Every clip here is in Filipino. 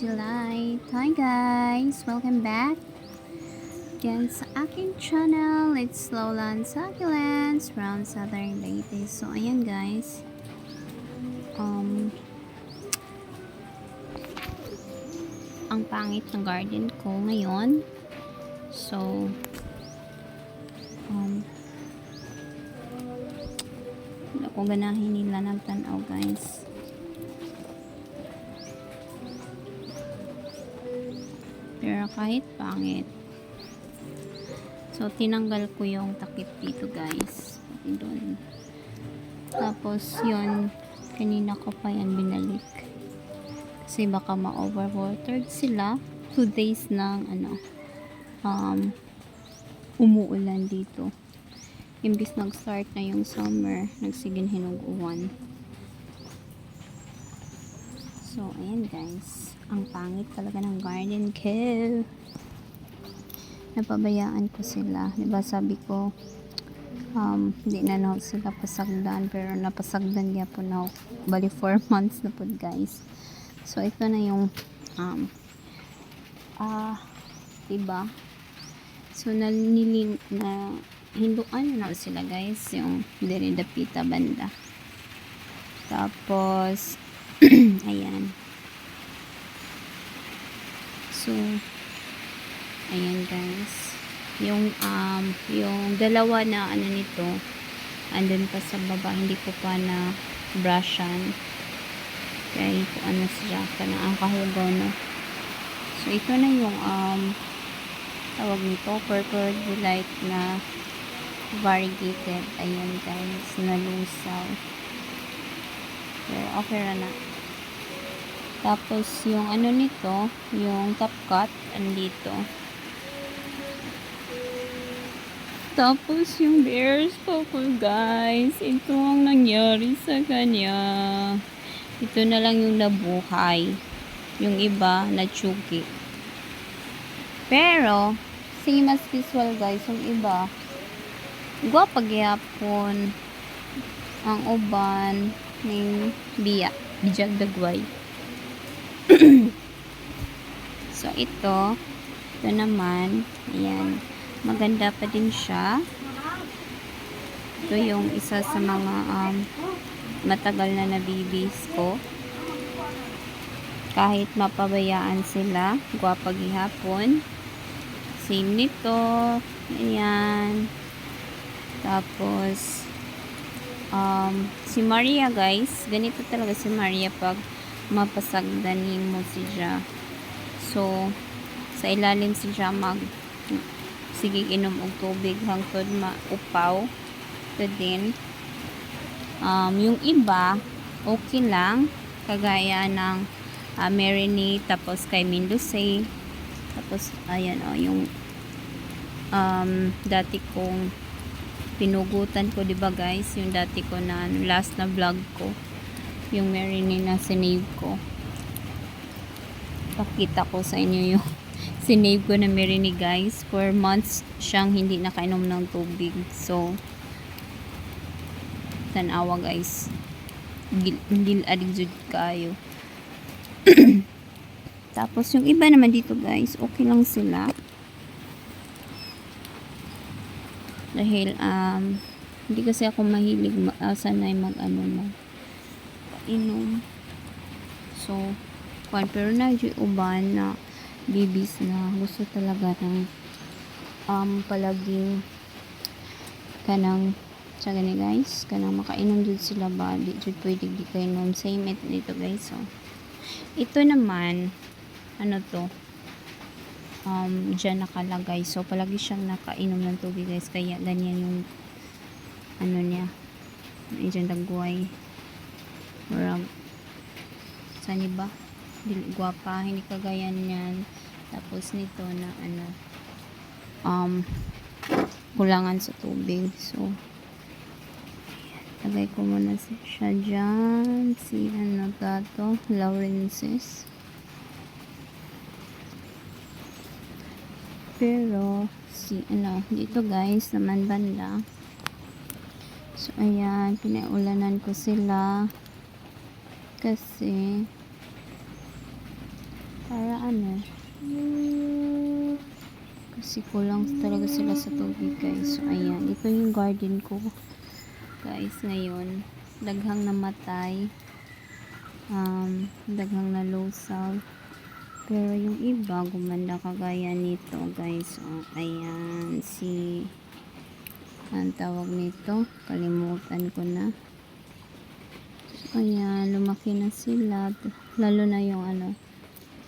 Delight. Hi guys! Welcome back again sa aking channel. It's Lowland Succulents from Southern Leyte. So, ayan guys. Um, ang pangit ng garden ko ngayon. So, um, wala ko ganahin nila ng tanaw guys. Kahit pangit. So, tinanggal ko yung takip dito guys. Pati doon. Tapos, yun. Kanina ko pa yan binalik. Kasi baka ma-overwatered sila. Two days ng ano, um, umuulan dito. Imbis nag-start na yung summer, nagsigin hinuguan. So, ayan guys. Ang pangit talaga ng garden ko. Napabayaan ko sila. Diba sabi ko, um, hindi na na sila pasagdan. Pero napasagdan niya po na bali 4 months na po guys. So, ito na yung um, ah, diba? So, naniling na hinduan na sila guys. Yung Deridapita banda. Tapos, ayan. So, ayan guys. Yung, um, yung dalawa na ano nito, andun pa sa baba, hindi ko pa na brushan. Kaya ko ano siya, na ang kahugaw na. So, ito na yung, um, tawag nito, purple delight na variegated. Ayan guys, nalusaw. Pero okay na na. Tapos, yung ano nito, yung top cut, andito. Tapos, yung bears po guys. Ito ang nangyari sa kanya. Ito na lang yung nabuhay. Yung iba, natsuki. Pero, same as visual, guys. Yung iba, guwapa gyapon ang uban ng biya. Bijag dagway. so, ito, ito naman, ayan, maganda pa din siya. Ito yung isa sa mga um, matagal na nabibis ko. Kahit mapabayaan sila, gwapa gihapon. Same nito, ayan. Tapos, um, si Maria guys, ganito talaga si Maria pag mapasagdanin mo siya. So, sa ilalim siya mag sige inom og tubig hangtod maupaw. Ito din. Um, yung iba, okay lang. Kagaya ng uh, marinade, tapos kay Mindusay. Tapos, ayan oh, yung um, dati kong pinugutan ko, 'di ba guys? Yung dati ko na last na vlog ko. Yung marinade na sinave ko. Pakita ko sa inyo yung sinave ko na marinade guys. For months siyang hindi nakainom ng tubig. So, tanawa guys. Gil, gil adig kayo. Tapos yung iba naman dito guys, okay lang sila. Dahil um hindi kasi ako mahilig uh, sanay mag ano na inom. So, kwan pero na uban na bibis na gusto talaga ng um palaging kanang sa gani guys kanang makainom jud sila ba di jud pwede di kayo inom. Same it dito guys so ito naman ano to um dyan nakalagay. So palagi siyang nakainom ng tubig guys kaya ganyan yung ano niya dyan dagway Murag, saan ba? Dili gwapa, hindi kagaya niyan. Tapos nito na ano, um, kulangan sa tubig. So, tagay ko muna siya dyan. Si ano tato, Laurensis. Pero, si ano, dito guys, naman banda. So, ayan, pinaulanan ko sila kasi ano. Kasi kulang talaga sila sa tubig guys. So ayan, ito yung garden ko. Guys, ngayon, daghang namatay. Um, daghang nalusaw. Pero yung iba, gumanda kagaya nito guys. So, ayan, si ang tawag nito, kalimutan ko na. Ayan, lumaki na sila. Lalo na yung ano,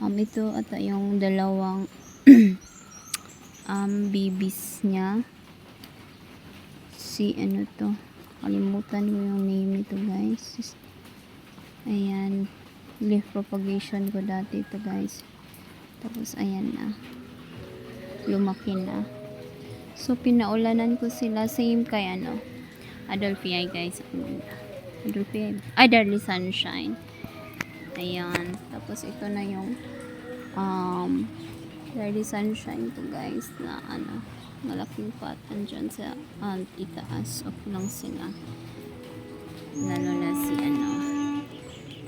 um, ito ata yung dalawang um, babies niya. Si ano to, kalimutan ko yung name nito guys. Ayan, leaf propagation ko dati ito guys. Tapos ayan na. Lumaki na. So, pinaulanan ko sila. Same kay ano. Adolphia guys. Adolphia. Ay, Darly Sunshine. Ayan. Tapos, ito na yung um, Darly Sunshine to guys na ano malaking pot andyan sa um, itaas. Off lang sila. Lalo na si ano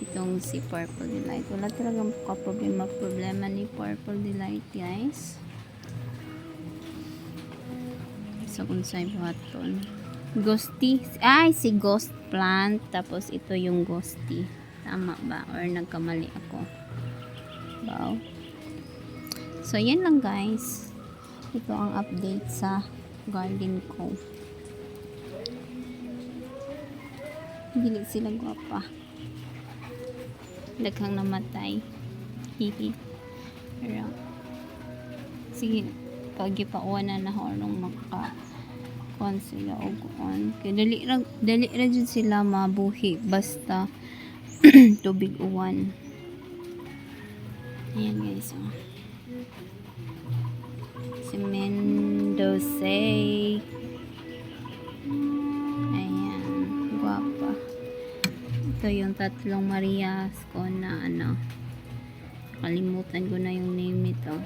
itong si Purple Delight. Wala talagang problema problema ni Purple Delight guys. So, kung saan baton. Ghosty. Ay, si Ghost Plant. Tapos, ito yung Ghosty. Tama ba? Or nagkamali ako. Wow. So, yan lang guys. Ito ang update sa garden ko. Dili sila gwapa. Daghang namatay. Hihi. Pero, sige, pag ipauwan na na nung maka kuan sila og kuan. Kay dali ra dali ra jud sila mabuhi basta tubig uwan. Ayan guys oh. si Mendoza. Ayan guwapa. Ito yung tatlong Marias ko na ano kalimutan ko na yung name nito.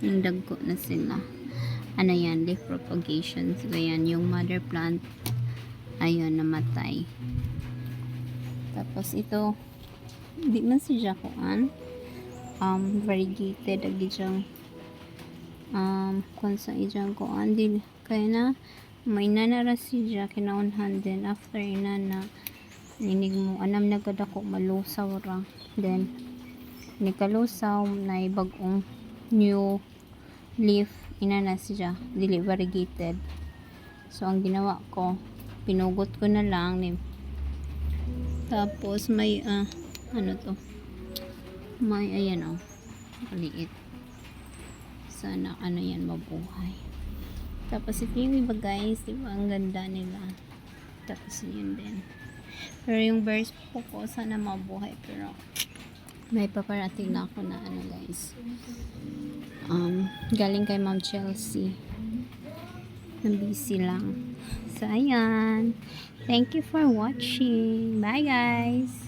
Yung dagko na sila ano yan, leaf propagation so yan, yung mother plant ayun, namatay. Tapos ito di man siya kuan um, variegated agi diyang um, kung sa ijang kuan. Di kaya na may nanara siya kinaunhan din after ina na inig mo anam nagadako malusaw ra. Then nikalusaw na bagong new leaf ina na siya dili variegated so ang ginawa ko pinugot ko na lang ni tapos may ah, ano to? May ayan oh maliit. Sana ano yan mabuhay. Tapos ito yung iba guys diba ang ganda nila. Tapos yun din. Pero yung birds po ko sana mabuhay pero may paparating na ako na ano guys um, galing kay Ma'am Chelsea. Na lang. So ayan. Thank you for watching. Bye guys.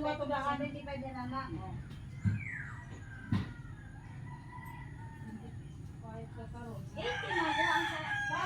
Isuwa to dahan, hindi pa dyan na.